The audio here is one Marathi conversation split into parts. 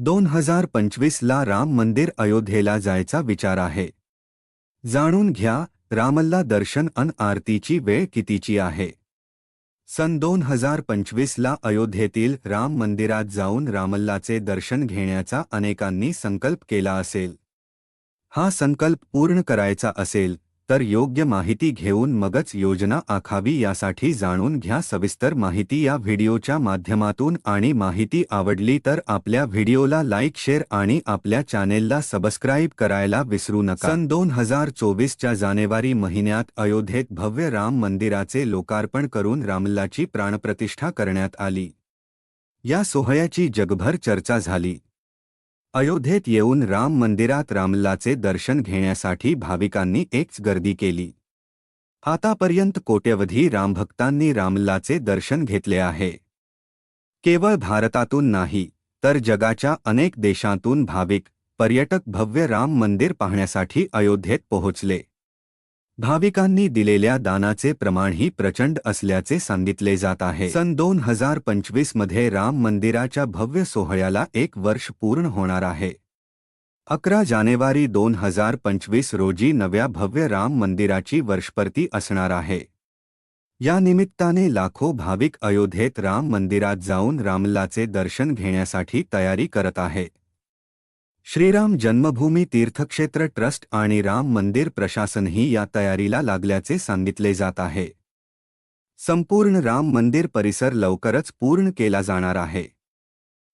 दोन हजार पंचवीसला राम मंदिर अयोध्येला जायचा विचार आहे. जाणून घ्या रामल्ला दर्शन अन आरतीची वेळ कितीची आहे? सन दोन हजार पंचवीसला अयोध्येतील राम मंदिरात जाऊन रामल्लाचे दर्शन घेण्याचा अनेकांनी संकल्प केला असेल. हा संकल्प पूर्ण करायचा असेल तर योग्य माहिती घेऊन मगच योजना आखावी यासाठी जाणून घ्या सविस्तर माहिती या व्हिडिओच्या माध्यमातून. आणि माहिती आवडली तर आपल्या व्हिडिओला लाईक शेअर आणि आपल्या चॅनेलला सबस्क्राईब करायला विसरू नका. सन दोन हजार चोवीसच्या जानेवारी महिन्यात अयोध्येत भव्य राम मंदिराचे लोकार्पण करून रामल्लाची प्राणप्रतिष्ठा करण्यात आली. या सोहळ्याची जगभर चर्चा झाली. अयोध्येत येऊन राम मंदिरात रामलाचे दर्शन घेण्यासाठी भाविकांनी एकच गर्दी केली. आतापर्यंत कोट्यवधी रामभक्तांनी रामलाचे दर्शन घेतले आहे. केवळ भारतातून नाही तर जगाच्या अनेक देशांतून भाविक पर्यटक भव्य राम मंदिर पाहण्यासाठी अयोध्येत पोहोचले. भाविकांनी दिलेल्या दानाचे प्रमाणही प्रचंड असल्याचे सांगितले जात आहे. सन दोन हजार पंचवीसमध्ये राम मंदिराच्या भव्य सोहळ्याला एक वर्ष पूर्ण होणार आहे. अकरा जानेवारी दोन हजार पंचवीस रोजी नव्या भव्य राम मंदिराची वर्षपर्ती असणार आहे. या निमित्ताने लाखो भाविक अयोध्येत राम मंदिरात जाऊन रामलाचे दर्शन घेण्यासाठी तयारी करत आहेत श्रीराम जन्मभूमी तीर्थक्षेत्र ट्रस्ट आणि राम मंदिर प्रशासनही या तयारीला लागल्याचे सांगितले जात आहे. संपूर्ण राम मंदिर परिसर लवकरच पूर्ण केला जाणार आहे.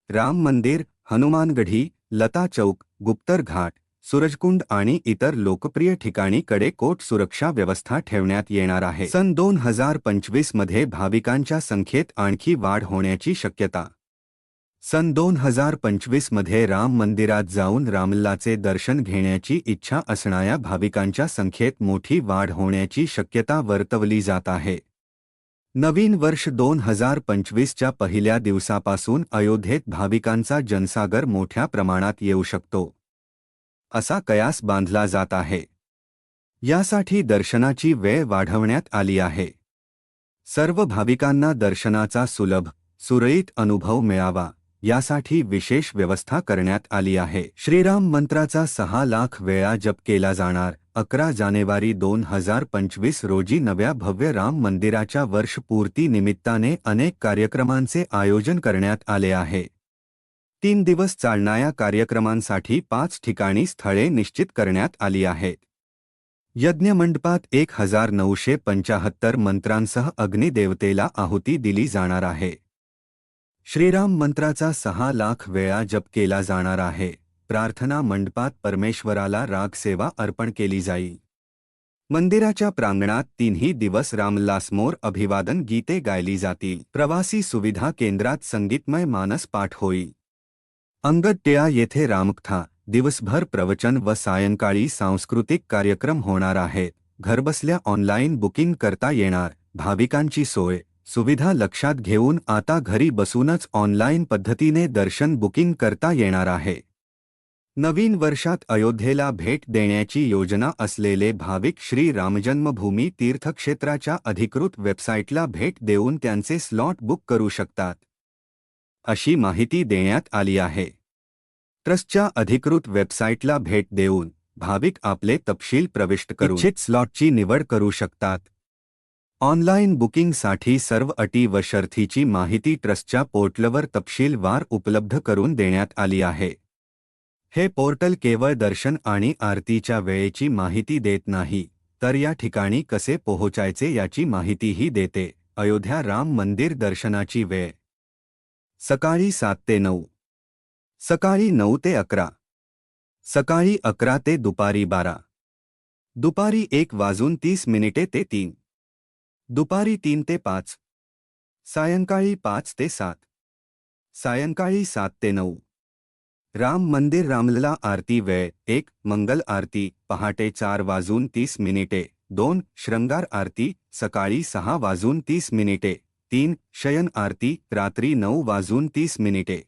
राम मंदिर हनुमानगढी लता चौक गुप्तर घाट सूरजकुंड आणि इतर लोकप्रिय ठिकाणी कडेकोट सुरक्षा व्यवस्था ठेवण्यात येणार आहे. सन दोन हजार पंचवीसमध्ये भाविकांच्या संख्येत आणखी वाढ होण्याची शक्यता सन दोन हजार पंचवीसमध्ये राम मंदिरात जाऊन रामल्लाचे दर्शन घेण्याची इच्छा असणाऱ्या भाविकांच्या संख्येत मोठी वाढ होण्याची शक्यता वर्तवली जात आहे. नवीन वर्ष दोन हजार पंचवीसच्या पहिल्या दिवसापासून अयोध्येत भाविकांचा जनसागर मोठ्या प्रमाणात येऊ शकतो. असा कयास बांधला जात आहे. यासाठी दर्शनाची वेळ वाढवण्यात आली आहे. सर्व भाविकांना दर्शनाचा सुलभ सुरळीत अनुभव मिळावा. यासाठी विशेष व्यवस्था करण्यात आली आहे. श्रीराम मंत्राचा सहा लाख वेळा जप केला जाणार. अकरा जानेवारी दोन हजार पंचवीस रोजी नव्या भव्य राम मंदिराच्या वर्षपूर्ती निमित्ताने अनेक कार्यक्रमांचे आयोजन करण्यात आले आहे. तीन दिवस चालणाऱ्या कार्यक्रमांसाठी पाच ठिकाणी स्थळे निश्चित करण्यात आली आहेत. यज्ञमंडपात एक हजार नऊशे पंचाहत्तर मंत्रांसह अग्निदेवतेला आहुती दिली जाणार आहे. श्रीराम मंत्राचा सहा लाख वेळा जप केला जाणार आहे. प्रार्थना मंडपात परमेश्वराला रागसेवा अर्पण केली जाईल मंदिराच्या प्रांगणात तीनही दिवस रामलासमोर अभिवादन गीते गायली जातील. प्रवासी सुविधा केंद्रात संगीतमय मानस पाठ होईल अंगद येथे रामकथा, दिवसभर प्रवचन व सायंकाळी सांस्कृतिक कार्यक्रम होणार आहेत. घरबसल्या ऑनलाईन बुकिंग करता येणार. भाविकांची सोय सुविधा लक्षात घेऊन आता घरी बसूनच ऑनलाईन पद्धतीने दर्शन बुकिंग करता येणार आहे. नवीन वर्षात अयोध्येला भेट देण्याची योजना असलेले भाविक श्री रामजन्मभूमी तीर्थक्षेत्राच्या अधिकृत वेबसाईटला भेट देऊन त्यांचे स्लॉट बुक करू शकतात. अशी माहिती देण्यात आली आहे. ट्रस्टच्या अधिकृत वेबसाईटला भेट देऊन भाविक आपले तपशील प्रविष्ट करू इच्छित स्लॉटची निवड करू शकतात. ऑनलाईन बुकिंगसाठी सर्व अटी व शर्थीची माहिती ट्रस्टच्या पोर्टलवर तपशीलवार उपलब्ध करून देण्यात आली आहे. हे पोर्टल केवळ दर्शन आणि आरतीच्या वेळेची माहिती देत नाही तर या ठिकाणी कसे पोहोचायचे याची माहितीही देते. अयोध्या राम मंदिर दर्शनाची वेळ. सकाळी सात ते नऊ. सकाळी नऊ ते अकरा. सकाळी अकरा ते दुपारी बारा. दुपारी एक वाजून तीस मिनिटे ते तीन. दुपारी तीन ते पाच. सायंकाळी पाच ते सात. सायंकाळी सात ते नऊ. राम मंदिर रामलला आरती वेळ एक मंगल आरती पहाटे चार वाजून तीस मिनिटे. दोन श्रृंगार आरती सकाळी सहा वाजून तीस मिनिटे. तीन शयन आरती रात्री नऊ वाजून तीस मिनिटे.